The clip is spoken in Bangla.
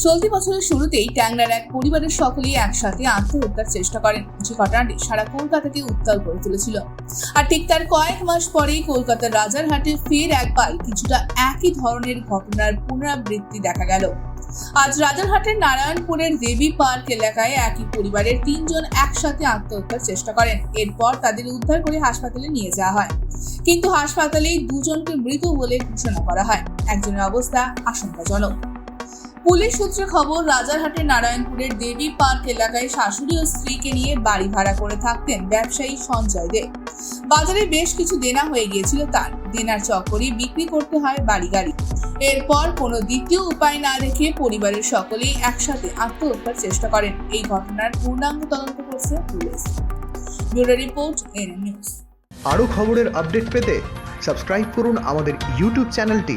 চলতি বছরের শুরুতেই ট্যাংরার এক পরিবারের সকলেই একসাথে আত্মহত্যার চেষ্টা করেন। যে ঘটনাটি সারা কলকাতাকে উত্তাল করে তুলেছিল। আর ঠিক তার কয়েক মাস পরেই কলকাতার রাজারহাটে ফের একবার কিছুটা একই ধরনের ঘটনার পুনরাবৃত্তি দেখা গেল। আজ রাজারহাটের নারায়ণপুরের দেবী পার্ক এলাকায় একই পরিবারের তিনজন একসাথে আত্মহত্যার চেষ্টা করেন। এরপর তাদের উদ্ধার করে হাসপাতালে নিয়ে যাওয়া হয়। কিন্তু হাসপাতালেই দুজনকে মৃত বলে ঘোষণা করা হয়। একজনের অবস্থা আশঙ্কাজনক। পুলিশ সূত্রে খবর রাজারহাটের নারায়ণপুরের দেবী পার্ক এলাকায় শাশুড়ি ও স্ত্রীকে নিয়ে বাড়ি ভাড়া করে থাকতেন ব্যবসায়ী সঞ্জয় দে। বাজারে বেশ কিছু দেনা হয়ে গিয়েছিল তার। দেনার চক্করে বিক্রি করতে হয় বাড়ি গাড়ি এরপর কোনো দ্বিতীয় উপায় না রেখে পরিবারের সকলেই একসাথে আত্মহত্যার চেষ্টা করেন। এই ঘটনার পূর্ণাঙ্গ তদন্ত করছে police. Bureau report N news. আরও খবরের আপডেট পেতে সাবস্ক্রাইব করুন আমাদের ইউটিউব চ্যানেলটি।